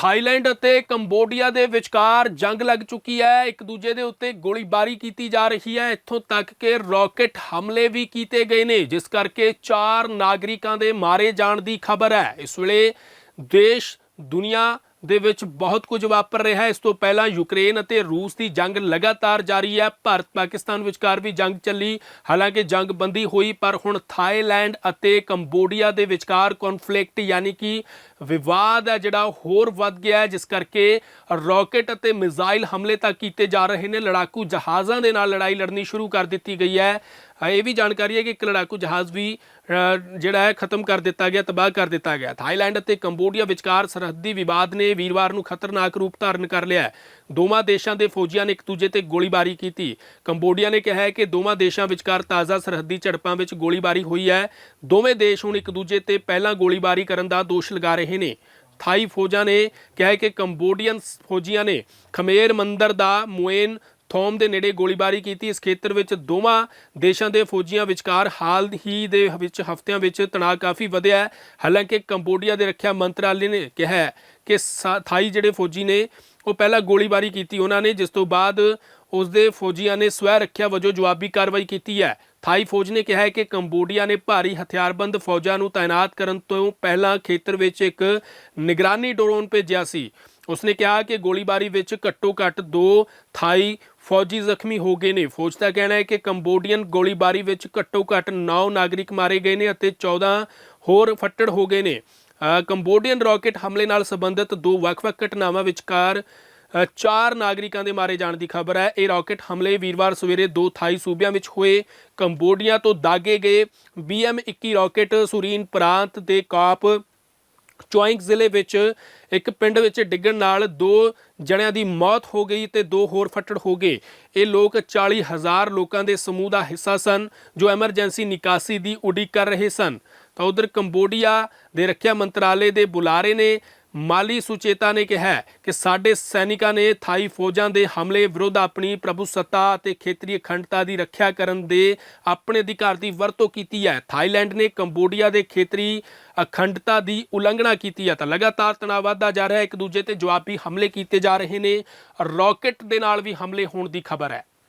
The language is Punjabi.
ਥਾਈਲੈਂਡ ਅਤੇ ਕੰਬੋਡੀਆ ਦੇ ਵਿਚਕਾਰ ਜੰਗ ਲੱਗ ਚੁੱਕੀ ਹੈ। ਇੱਕ ਦੂਜੇ ਦੇ ਉੱਤੇ ਗੋਲੀਬਾਰੀ ਕੀਤੀ ਜਾ ਰਹੀ ਹੈ। ਇੱਥੋਂ ਤੱਕ ਕਿ ਰਾਕੇਟ ਹਮਲੇ ਵੀ ਕੀਤੇ ਗਏ ਨੇ, ਜਿਸ ਕਰਕੇ ਚਾਰ ਨਾਗਰਿਕਾਂ ਦੇ ਮਾਰੇ ਜਾਣ ਦੀ ਖਬਰ ਹੈ। ਇਸ ਵੇਲੇ ਦੇਸ਼, ਦੁਨੀਆ ਦੇ ਵਿੱਚ ਬਹੁਤ ਕੁਝ ਵਾਪਰ ਰਿਹਾ ਹੈ। ਇਸ ਤੋਂ ਪਹਿਲਾਂ ਯੂਕਰੇਨ ਅਤੇ ਰੂਸ ਦੀ ਜੰਗ ਲਗਾਤਾਰ ਜਾਰੀ ਹੈ। ਭਾਰਤ ਪਾਕਿਸਤਾਨ ਵਿਚਕਾਰ ਵੀ ਜੰਗ ਚੱਲੀ। ਹਾਲਾਂਕਿ ਜੰਗ ਬੰਦੀ ਹੋਈ, ਪਰ ਹੁਣ ਥਾਈਲੈਂਡ ਅਤੇ ਕੰਬੋਡੀਆ ਦੇ ਵਿਚਕਾਰ ਕਨਫਲਿਕਟ ਯਾਨੀ ਕਿ ਵਿਵਾਦ ਹੈ ਜਿਹੜਾ ਹੋਰ ਵੱਧ ਗਿਆ ਜਿਸ ਕਰਕੇ ਰਾਕੇਟ ਅਤੇ ਮਿਜ਼ਾਈਲ ਹਮਲੇ ਤੱਕ ਕੀਤੇ ਜਾ ਰਹੇ ਨੇ। ਲੜਾਕੂ ਜਹਾਜ਼ਾਂ ਦੇ ਨਾਲ ਲੜਾਈ ਲੜਨੀ ਸ਼ੁਰੂ ਕਰ ਦਿੱਤੀ ਗਈ ਹੈ। ਇਹ ਵੀ ਜਾਣਕਾਰੀ ਹੈ ਕਿ ਇੱਕ ਲੜਾਕੂ ਜਹਾਜ਼ ਵੀ ਜਿਹੜਾ ਹੈ, ਖਤਮ ਕਰ ਦਿੱਤਾ ਗਿਆ, ਤਬਾਹ ਕਰ ਦਿੱਤਾ ਗਿਆ। ਥਾਈਲੈਂਡ ਅਤੇ ਕੰਬੋਡੀਆ ਵਿਚਕਾਰ ਸਰਹੱਦੀ ਵਿਵਾਦ ਨੇ ਵੀਰਵਾਰ ਨੂੰ ਖਤਰਨਾਕ ਰੂਪ ਧਾਰਨ ਕਰ ਲਿਆ ਹੈ। ਦੋਵਾਂ ਦੇਸ਼ਾਂ ਦੇ ਫੌਜੀਆਂ ਨੇ ਇੱਕ ਦੂਜੇ ਤੇ ਗੋਲੀਬਾਰੀ ਕੀਤੀ। ਕੰਬੋਡੀਆ ਨੇ ਕਿਹਾ ਹੈ ਕਿ ਦੋਵਾਂ ਦੇਸ਼ਾਂ ਵਿਚਕਾਰ ਤਾਜ਼ਾ ਸਰਹੱਦੀ ਝੜਪਾਂ ਵਿੱਚ ਗੋਲੀਬਾਰੀ ਹੋਈ ਹੈ। ਦੋਵੇਂ ਦੇਸ਼ ਹੁਣ ਇੱਕ ਦੂਜੇ ਤੇ ਪਹਿਲਾਂ ਗੋਲੀਬਾਰੀ ਕਰਨ ਦਾ ਦੋਸ਼ ਲਗਾ ਰਹੇ ਨੇ। ਥਾਈ ਫੌਜਾਂ ਨੇ ਕਿਹਾ ਕਿ ਕੰਬੋਡੀਅਨ ਫੌਜੀਆਂ ਨੇ ਖਮੇਰ ਮੰਦਰ ਦਾ ਮੁਏਨ ਥੋਮ ਦੇ ਨੇੜੇ ਗੋਲੀਬਾਰੀ ਕੀਤੀ। ਇਸ ਖੇਤਰ ਵਿੱਚ ਦੋਵਾਂ ਦੇਸ਼ਾਂ ਦੇ ਫੌਜੀਆਂ ਵਿਚਕਾਰ ਹਾਲ ਹੀ ਦੇ ਵਿੱਚ ਹਫ਼ਤਿਆਂ ਵਿੱਚ ਤਣਾਅ ਕਾਫੀ ਵਧਿਆ ਹੈ। ਹਾਲਾਂਕਿ ਕੰਬੋਡੀਆ ਦੇ ਰੱਖਿਆ ਮੰਤਰਾਲੇ ਨੇ ਕਿਹਾ ਕਿ ਥਾਈ ਜਿਹੜੇ ਫੌਜੀ ਨੇ, ਉਹ ਪਹਿਲਾਂ ਗੋਲੀਬਾਰੀ ਕੀਤੀ ਉਹਨਾਂ ਨੇ, ਜਿਸ ਤੋਂ ਬਾਅਦ ਉਸ ਦੇ ਫੌਜੀਆਂ ਨੇ ਸਵੈ ਰੱਖਿਆ ਵਜੋਂ ਜਵਾਬੀ ਕਾਰਵਾਈ ਕੀਤੀ ਹੈ। ਥਾਈ ਫੌਜ ਨੇ ਕਿਹਾ ਹੈ ਕਿ ਕੰਬੋਡੀਆ ਨੇ ਭਾਰੀ ਹਥਿਆਰਬੰਦ ਫੌਜਾਂ ਨੂੰ ਤਾਇਨਾਤ ਕਰਨ ਤੋਂ ਪਹਿਲਾਂ ਖੇਤਰ ਵਿੱਚ ਇੱਕ ਨਿਗਰਾਨੀ ਡਰੋਨ ਭੇਜਿਆ ਸੀ। ਉਸਨੇ ਕਿਹਾ ਕਿ ਗੋਲੀਬਾਰੀ ਵਿੱਚ ਘੱਟੋ-ਘੱਟ ਦੋ ਥਾਈ ਫੌਜੀ ਜ਼ਖਮੀ ਹੋ ਗਏ ਨੇ। ਫੌਜ ਦਾ ਕਹਿਣਾ ਹੈ ਕਿ ਕੰਬੋਡੀਅਨ ਗੋਲੀਬਾਰੀ ਵਿੱਚ ਘੱਟੋ-ਘੱਟ 9 ਨਾਗਰਿਕ ਮਾਰੇ ਗਏ ਨੇ ਅਤੇ 14 ਹੋਰ ਫੱਟੜ ਹੋ ਗਏ ਨੇ। ਕੰਬੋਡੀਅਨ ਰਾਕੇਟ ਹਮਲੇ ਨਾਲ ਸੰਬੰਧਿਤ ਦੋ ਵੱਖ-ਵੱਖ ਘਟਨਾਵਾਂ ਵਿਚਕਾਰ ਚਾਰ ਨਾਗਰਿਕਾਂ ਦੇ ਮਾਰੇ ਜਾਣ ਦੀ ਖਬਰ ਹੈ। ਇਹ ਰਾਕੇਟ ਹਮਲੇ ਵੀਰਵਾਰ ਸਵੇਰੇ ਦੋ ਥਾਈ ਸੂਬਿਆਂ ਵਿੱਚ ਹੋਏ। ਕੰਬੋਡੀਆ ਤੋਂ ਦਾਗੇ ਗਏ BM-21 ਰਾਕੇਟ ਸੁਰੀਨ ਪ੍ਰਾਂਤ ਦੇ ਕਾਪ ਚੁਆਇੰਗ ਜ਼ਿਲ੍ਹੇ ਵਿੱਚ ਇੱਕ ਪਿੰਡ ਵਿੱਚ ਡਿੱਗਣ ਨਾਲ ਦੋ ਜਣਿਆਂ ਦੀ ਮੌਤ ਹੋ ਗਈ ਤੇ ਦੋ ਹੋਰ ਫੱਟੜ ਹੋ ਗਏ। ਇਹ ਲੋਕ 40000 ਲੋਕਾਂ ਦੇ ਸਮੂਹ ਦਾ ਹਿੱਸਾ ਸਨ, ਜੋ ਐਮਰਜੈਂਸੀ ਨਿਕਾਸੀ ਦੀ ਉਡੀਕ ਕਰ ਰਹੇ ਸਨ। ਤਾਂ ਉਧਰ ਕੰਬੋਡੀਆ ਦੇ ਰੱਖਿਆ ਮੰਤਰਾਲੇ ਦੇ ਬੁਲਾਰੇ ਨੇ ਮਾਲੀ ਸੁਚੇਤਾ ਨੇ ਕਿਹਾ ਕਿ ਸਾਡੇ ਸੈਨਿਕਾਂ ਨੇ ਥਾਈ ਫੌਜਾਂ ਦੇ ਹਮਲੇ ਵਿਰੁੱਧ ਆਪਣੀ ਪ੍ਰਭੂਸੱਤਾ ਅਤੇ ਖੇਤਰੀ ਅਖੰਡਤਾ ਦੀ ਰੱਖਿਆ ਕਰਨ ਦੇ ਆਪਣੇ ਅਧਿਕਾਰ ਦੀ ਵਰਤੋਂ ਕੀਤੀ ਹੈ। ਥਾਈਲੈਂਡ ਨੇ ਕੰਬੋਡੀਆ ਦੇ ਖੇਤਰੀ ਅਖੰਡਤਾ ਦੀ ਉਲੰਘਣਾ ਕੀਤੀ ਹੈ ਤਾਂ ਲਗਾਤਾਰ ਤਣਾਅ ਵਧਦਾ ਜਾ ਰਿਹਾ ਹੈ। ਇੱਕ ਦੂਜੇ ਤੇ ਜਵਾਬੀ ਹਮਲੇ ਕੀਤੇ ਜਾ ਰਹੇ ਨੇ। ਰਾਕੇਟ ਦੇ ਨਾਲ ਵੀ ਹਮਲੇ ਹੋਣ ਦੀ ਖਬਰ ਹੈ।